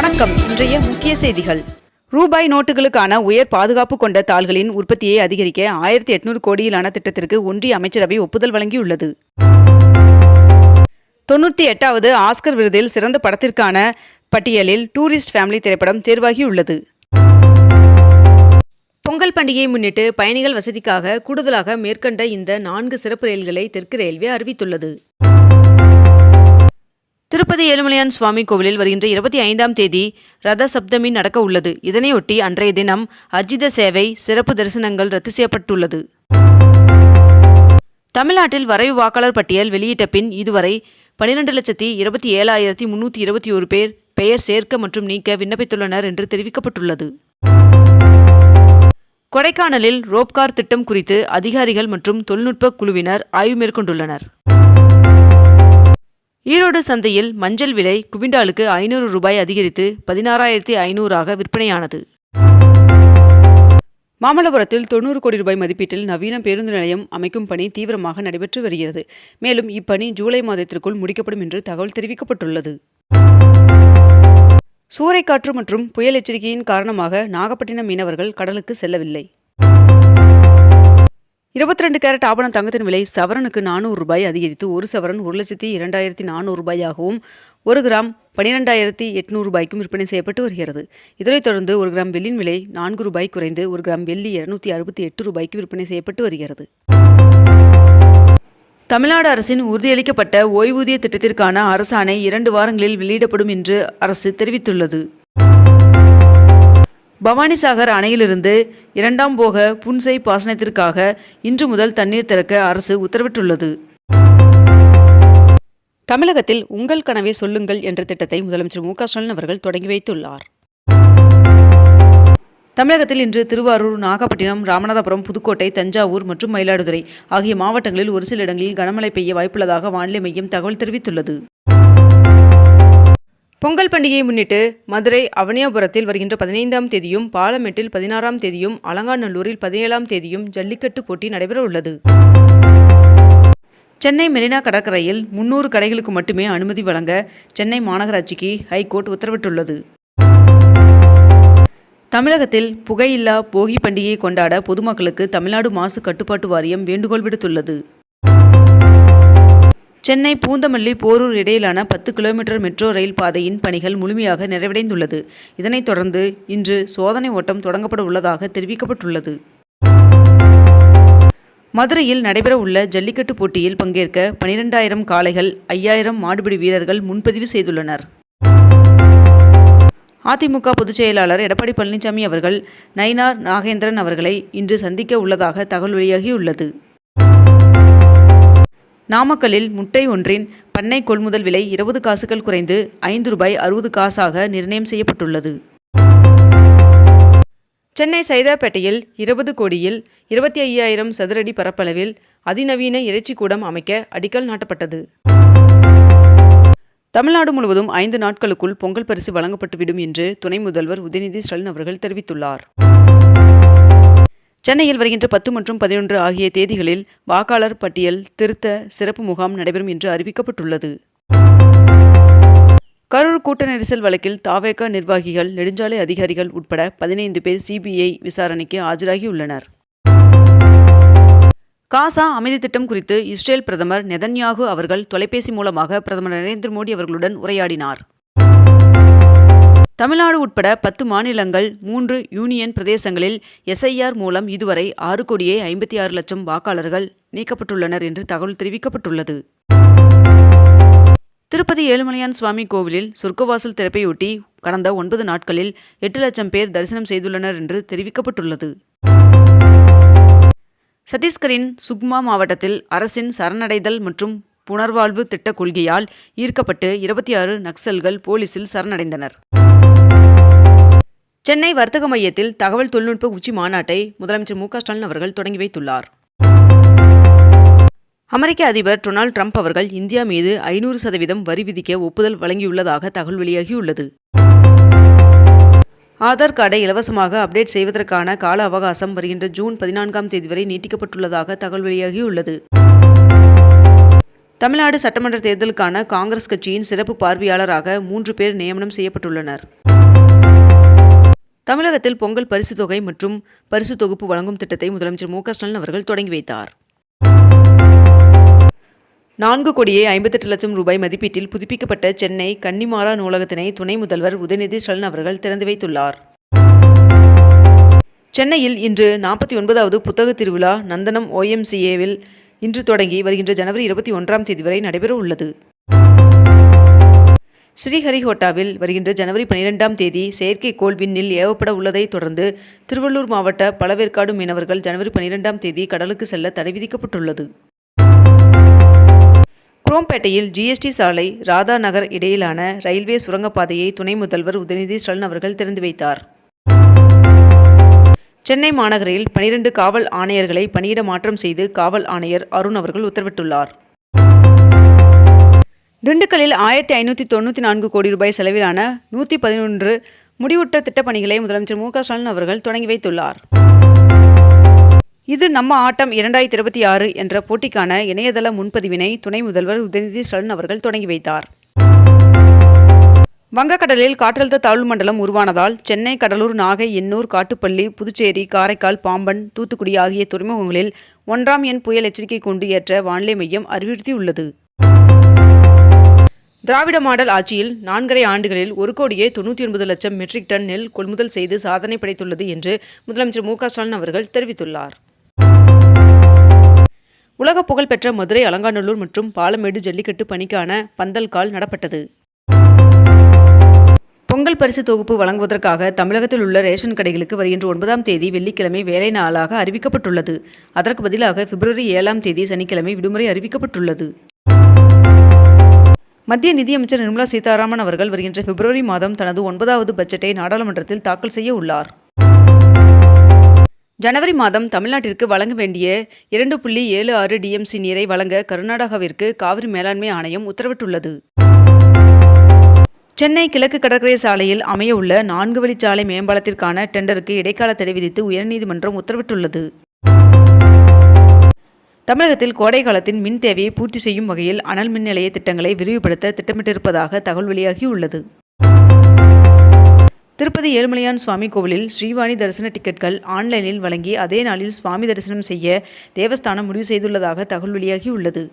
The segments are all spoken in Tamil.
வணக்கம். இன்றைய முக்கிய செய்திகள். ரூபாய் நோட்டுகளுக்கான உயர் பாதுகாப்பு கொண்ட தாள்களின் உற்பத்தியை அதிகரிக்க ஆயிரத்தி எட்நூறு கோடியிலான திட்டத்திற்கு ஒன்றிய அமைச்சரவை ஒப்புதல் வழங்கியுள்ளது. தொண்ணூற்றி எட்டாவது ஆஸ்கர் விருதில் சிறந்த படத்திற்கான பட்டியலில் டூரிஸ்ட் ஃபேமிலி திரைப்படம் தேர்வாகியுள்ளது. பொங்கல் பண்டிகையை முன்னிட்டு பயணிகள் வசதிக்காக கூடுதலாக மேற்கண்ட இந்த நான்கு சிறப்பு ரயில்களை தெற்கு ரயில்வே அறிவித்துள்ளது. திருப்பதி ஏழுமலையான் சுவாமி கோவிலில் வருகின்ற இருபத்தி ஐந்தாம் தேதி ரத சப்தமி நடக்க உள்ளது. இதனையொட்டி அன்றைய தினம் அர்ஜித சேவை சிறப்பு தரிசனங்கள் ரத்து செய்யப்பட்டுள்ளது. தமிழ்நாட்டில் வரைவு வாக்காளர் பட்டியல் வெளியிட்ட பின் இதுவரை பனிரெண்டு லட்சத்தி இருபத்தி ஏழாயிரத்தி முன்னூற்றி இருபத்தி ஒரு பேர் பெயர் சேர்க்க மற்றும் நீக்க விண்ணப்பித்துள்ளனர் என்று தெரிவிக்கப்பட்டுள்ளது. கொடைக்கானலில் ரோப்கார் திட்டம் குறித்து அதிகாரிகள் மற்றும் தொழில்நுட்ப குழுவினர் ஆய்வு மேற்கொண்டுள்ளனர். ஈரோடு சந்தையில் மஞ்சள் விலை குவிண்டாலுக்கு ஐநூறு ரூபாய் அதிகரித்து பதினாறாயிரத்தி ஐநூறாக விற்பனையானது. மாமல்லபுரத்தில் தொண்ணூறு கோடி ரூபாய் மதிப்பீட்டில் நவீன பேருந்து நிலையம் அமைக்கும் பணி தீவிரமாக நடைபெற்று வருகிறது. மேலும் இப்பணி ஜூலை மாதத்திற்குள் முடிக்கப்படும் என்று தகவல் தெரிவிக்கப்பட்டுள்ளது. சூறைக்காற்று மற்றும் புயல் எச்சரிக்கையின் காரணமாக நாகப்பட்டினம் மீனவர்கள் கடலுக்கு செல்லவில்லை. இருபத்தி ரெண்டு கேரட் ஆபண தங்கத்தின் விலை சவரனுக்கு நானூறு ரூபாய் அதிகரித்து ஒரு சவரன் ஒரு லட்சத்தி இரண்டாயிரத்தி நானூறு ரூபாயாகவும் ஒரு கிராம் பனிரெண்டாயிரத்தி எட்நூறு ரூபாய்க்கும் விற்பனை செய்யப்பட்டு வருகிறது. இதனைத் தொடர்ந்து ஒரு கிராம் வெள்ளியின் விலை நான்கு ரூபாய் குறைந்து ஒரு கிராம் வெள்ளி இருநூத்தி அறுபத்தி எட்டு ரூபாய்க்கு விற்பனை செய்யப்பட்டு வருகிறது. தமிழ்நாடு அரசின் உறுதியளிக்கப்பட்ட ஓய்வூதிய திட்டத்திற்கான அரசாணை இரண்டு வாரங்களில் வெளியிடப்படும் என்று அரசு தெரிவித்துள்ளது. பவானிசாகர் அணையிலிருந்து இரண்டாம் போக புன்சை பாசனத்திற்காக இன்று முதல் தண்ணீர் திறக்க அரசு உத்தரவிட்டுள்ளது. தமிழகத்தில் உங்கள் கனவை சொல்லுங்கள் என்ற திட்டத்தை முதலமைச்சர் மு க ஸ்டாலின் அவர்கள் தொடங்கி வைத்துள்ளார். தமிழகத்தில் இன்று திருவாரூர் நாகப்பட்டினம் ராமநாதபுரம் புதுக்கோட்டை தஞ்சாவூர் மற்றும் மயிலாடுதுறை ஆகிய மாவட்டங்களில் ஒரு சில இடங்களில் கனமழை பெய்ய வாய்ப்புள்ளதாக வானிலை மையம் தகவல் தெரிவித்துள்ளது. பொங்கல் பண்டிகையை முன்னிட்டு மதுரை அவனியாபுரத்தில் வருகின்ற பதினைந்தாம் தேதியும் பாலமேட்டில் பதினாறாம் தேதியும் அலங்காநல்லூரில் பதினேழாம் தேதியும் ஜல்லிக்கட்டு போட்டி நடைபெற உள்ளது சென்னை மெரினா கடற்கரையில் முன்னூறு கடைகளுக்கு மட்டுமே அனுமதி வழங்க சென்னை மாநகராட்சிக்கு ஹைகோர்ட் உத்தரவிட்டுள்ளது. தமிழகத்தில் புகையில்லா போகி பண்டிகையை கொண்டாட பொதுமக்களுக்கு தமிழ்நாடு மாசு கட்டுப்பாட்டு வாரியம் வேண்டுகோள் விடுத்துள்ளது. சென்னை பூந்தமல்லி போரூர் இடையிலான பத்து கிலோமீட்டர் மெட்ரோ ரயில் பாதையின் பணிகள் முழுமையாக நிறைவடைந்துள்ளது. இதனைத் தொடர்ந்து இன்று சோதனை ஓட்டம் தொடங்கப்பட உள்ளதாக தெரிவிக்கப்பட்டுள்ளது. மதுரையில் நடைபெறவுள்ள ஜல்லிக்கட்டு போட்டியில் பங்கேற்க பனிரெண்டாயிரம் காளைகள் ஐயாயிரம் மாடுபிடி வீரர்கள் முன்பதிவு செய்துள்ளனர். அதிமுக பொதுச் செயலாளர் எடப்பாடி பழனிசாமி அவர்கள் நயினார் நாகேந்திரன் அவர்களை இன்று சந்திக்க உள்ளதாக தகவல் வெளியாகியுள்ளது. நாமக்கல்லில் முட்டை ஒன்றின் பண்ணை கொள்முதல் விலை இருபது காசுகள் குறைந்து ஐந்து ரூபாய் அறுபது காசாக நிர்ணயம் செய்யப்பட்டுள்ளது. சென்னை சைதாப்பேட்டையில் இருபது கோடியில் இருபத்தி ஐயாயிரம் சதுரடி பரப்பளவில் அதிநவீன இறைச்சி கூடம் அமைக்க அடிக்கல் நாட்டப்பட்டது. தமிழ்நாடு முழுவதும் ஐந்து நாட்களுக்குள் பொங்கல் பரிசு வழங்கப்பட்டுவிடும் என்று துணை முதல்வர் உதயநிதி ஸ்டாலின் அவர்கள் தெரிவித்துள்ளார். சென்னையில் வருகின்ற பத்து மற்றும் பதினொன்று ஆகிய தேதிகளில் வாக்காளர் பட்டியல் திருத்த சிறப்பு முகாம் நடைபெறும் என்று அறிவிக்கப்பட்டுள்ளது. கரூர் கூட்ட நெரிசல் வழக்கில் தாவேகா நிர்வாகிகள் நெடுஞ்சாலை அதிகாரிகள் உட்பட பதினைந்து பேர் சிபிஐ விசாரணைக்கு ஆஜராகியுள்ளனர். காசா அமைதி திட்டம் குறித்து இஸ்ரேல் பிரதமர் நெதன்யாகு அவர்கள் தொலைபேசி மூலமாக பிரதமர் நரேந்திர மோடி அவர்களுடன் உரையாடினார். தமிழ்நாடு உட்பட பத்து மாநிலங்கள் மூன்று யூனியன் பிரதேசங்களில் எஸ்ஐஆர் மூலம் இதுவரை ஆறு கோடியே ஐம்பத்தி ஆறு லட்சம் வாக்காளர்கள் நீக்கப்பட்டுள்ளனர் என்று தகவல் தெரிவிக்கப்பட்டுள்ளது. திருப்பதி ஏழுமலையான் சுவாமி கோவிலில் சொர்க்கவாசல் திறப்பையொட்டி கடந்த ஒன்பது நாட்களில் எட்டு லட்சம் பேர் தரிசனம் செய்துள்ளனர் என்று தெரிவிக்கப்பட்டுள்ளது. சத்தீஸ்கரின் சுக்மா மாவட்டத்தில் அரசின் சரணடைதல் மற்றும் புனர்வாழ்வு திட்ட கொள்கையால் ஈர்க்கப்பட்டு இருபத்தி ஆறு நக்சல்கள் போலீசில் சரணடைந்தனர். சென்னை வர்த்தக மையத்தில் தகவல் தொழில்நுட்ப உச்சி மாநாட்டை முதலமைச்சர் மு ஸ்டாலின் அவர்கள் தொடங்கி வைத்துள்ளார். அமெரிக்க அதிபர் டொனால்ட் ட்ரம்ப் அவர்கள் இந்தியா மீது ஐநூறு சதவீதம் வரி விதிக்க ஒப்புதல் வழங்கியுள்ளதாக தகவல் வெளியாகியுள்ளது. ஆதார் கார்டை இலவசமாக அப்டேட் செய்வதற்கான கால அவகாசம் வருகின்ற ஜூன் பதினான்காம் தேதி வரை நீட்டிக்கப்பட்டுள்ளதாக தகவல் வெளியாகியுள்ளது. தமிழ்நாடு சட்டமன்ற தேர்தலுக்கான காங்கிரஸ் கட்சியின் சிறப்பு பார்வையாளராக மூன்று பேர் நியமனம் செய்யப்பட்டுள்ளனர். தமிழகத்தில் பொங்கல் பரிசு தொகை மற்றும் பரிசு தொகுப்பு வழங்கும் திட்டத்தை முதலமைச்சர் மு ஸ்டாலின் அவர்கள் தொடங்கி வைத்தார். நான்கு கோடியே ஐம்பத்தெட்டு லட்சம் ரூபாய் மதிப்பீட்டில் புதுப்பிக்கப்பட்ட சென்னை கன்னிமாரா நூலகத்தினை துணை முதல்வர் உதயநிதி ஸ்டாலின் அவர்கள் திறந்து வைத்துள்ளார். சென்னையில் இன்று நாற்பத்தி ஒன்பதாவது புத்தக திருவிழா நந்தனம் ஓஎம்சிஏவில் இன்று தொடங்கி வருகின்ற ஜனவரி இருபத்தி ஒன்றாம் தேதி வரை நடைபெற உள்ளது ஸ்ரீஹரிகோட்டாவில் வருகின்ற ஜனவரி பனிரெண்டாம் தேதி செயற்கைக்கோள் விண்ணில் ஏவப்பட உள்ளதை தொடர்ந்து திருவள்ளூர் மாவட்ட பழவேற்காடு மீனவர்கள் ஜனவரி பனிரெண்டாம் தேதி கடலுக்கு செல்ல தடை விதிக்கப்பட்டுள்ளது. குரோம்பேட்டையில் ஜிஎஸ்டி சாலை ராதா நகர் இடையிலான ரயில்வே சுரங்கப்பாதையை துணை முதல்வர் உதயநிதி ஸ்டாலின் அவர்கள் திறந்து வைத்தார். சென்னை மாநகரில் பனிரெண்டு காவல் ஆணையர்களை பணியிட மாற்றம் செய்து காவல் ஆணையர் அருண் அவர்கள் உத்தரவிட்டுள்ளார். திண்டுக்கல்லில் ஆயிரத்தி ஐநூற்றி தொண்ணூற்றி நான்கு கோடி ரூபாய் செலவிலான நூற்றி பதினொன்று முடிவுற்ற திட்டப்பணிகளை முதலமைச்சர் மு க ஸ்டாலின் அவர்கள் தொடங்கி வைத்துள்ளார். இது நம்ம ஆட்டம் இரண்டாயிரத்தி இருபத்தி ஆறு என்ற போட்டிக்கான இணையதள முன்பதிவினை துணை முதல்வர் உதயநிதி ஸ்டாலின் அவர்கள் தொடங்கி வைத்தார். வங்கக்கடலில் காற்றழுத்த தாழ்வு மண்டலம் உருவானதால் சென்னை கடலூர் நாகை எண்ணூர் காட்டுப்பள்ளி புதுச்சேரி காரைக்கால் பாம்பன் தூத்துக்குடி ஆகிய துறைமுகங்களில் ஒன்றாம் எண் புயல் எச்சரிக்கை கொண்டு ஏற்ற வானிலை மையம் அறிவுறுத்தியுள்ளது. திராவிட மாடல் ஆட்சியில் நான்கரை ஆண்டுகளில் ஒரு கோடியே தொண்ணூற்றி ஒன்பது லட்சம் மெட்ரிக் டன் நெல் கொள்முதல் செய்து சாதனை படைத்துள்ளது என்று முதலமைச்சர் மு ஸ்டாலின் அவர்கள் தெரிவித்துள்ளார். உலக புகழ்பெற்ற மதுரை அலங்காநல்லூர் மற்றும் பாலமேடு ஜல்லிக்கட்டு பணிக்கான பந்தல் கால் நடப்பட்டது. பொங்கல் பரிசு தொகுப்பு வழங்குவதற்காக தமிழகத்தில் உள்ள ரேஷன் கடைகளுக்கு வருகின்ற ஒன்பதாம் தேதி வெள்ளிக்கிழமை வேலை நாளாக அறிவிக்கப்பட்டுள்ளது. அதற்கு பதிலாக பிப்ரவரி ஏழாம் தேதி சனிக்கிழமை விடுமுறை அறிவிக்கப்பட்டுள்ளது. மத்திய நிதியமைச்சர் நிர்மலா சீதாராமன் அவர்கள் வருகின்ற பிப்ரவரி மாதம் தனது ஒன்பதாவது பட்ஜெட்டை நாடாளுமன்றத்தில் தாக்கல் செய்ய உள்ளார். ஜனவரி மாதம் தமிழ்நாட்டிற்கு வழங்க வேண்டிய இரண்டு புள்ளி ஏழு ஆறு டிஎம்சி நீரை வழங்க கர்நாடகாவிற்கு காவிரி மேலாண்மை ஆணையம் உத்தரவிட்டுள்ளது. சென்னை கிழக்கு கடற்கரை சாலையில் அமைய உள்ள நான்கு வழிச்சாலை மேம்பாலத்திற்கான டெண்டருக்கு இடைக்கால தடை விதித்து உயர்நீதிமன்றம் உத்தரவிட்டுள்ளது. தமிழகத்தில் கோடை காலத்தின் மின் தேவையை பூர்த்தி செய்யும் வகையில் அனல் மின் நிலைய திட்டங்களை விரிவுபடுத்த திட்டமிட்டிருப்பதாக தகவல் வெளியாகியுள்ளது. திருப்பதி ஏழுமலையான் சுவாமி கோவிலில் ஸ்ரீவாணி தரிசன டிக்கெட்கள் ஆன்லைனில் வழங்கி அதே நாளில் சுவாமி தரிசனம் செய்ய தேவஸ்தானம் முடிவு செய்துள்ளதாக தகவல் வெளியாகியுள்ளது.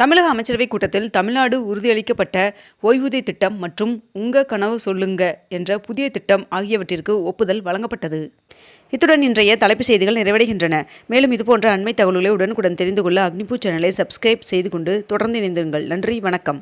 தமிழக அமைச்சரவை கூட்டத்தில் தமிழ்நாடு உறுதியளிக்கப்பட்ட ஓய்வூதிய திட்டம் மற்றும் உங்க கனவு சொல்லுங்க என்ற புதிய திட்டம் ஆகியவற்றிற்கு ஒப்புதல் வழங்கப்பட்டது. இத்துடன் இன்றைய தலைப்புச் செய்திகள் நிறைவடைகின்றன. மேலும் இதுபோன்ற அண்மை தகவல்களை உடனுக்குடன் தெரிந்து கொள்ள அக்னிபூ சேனலை சப்ஸ்கிரைப் செய்து கொண்டு தொடர்ந்து இணைந்திருங்கள். நன்றி வணக்கம்.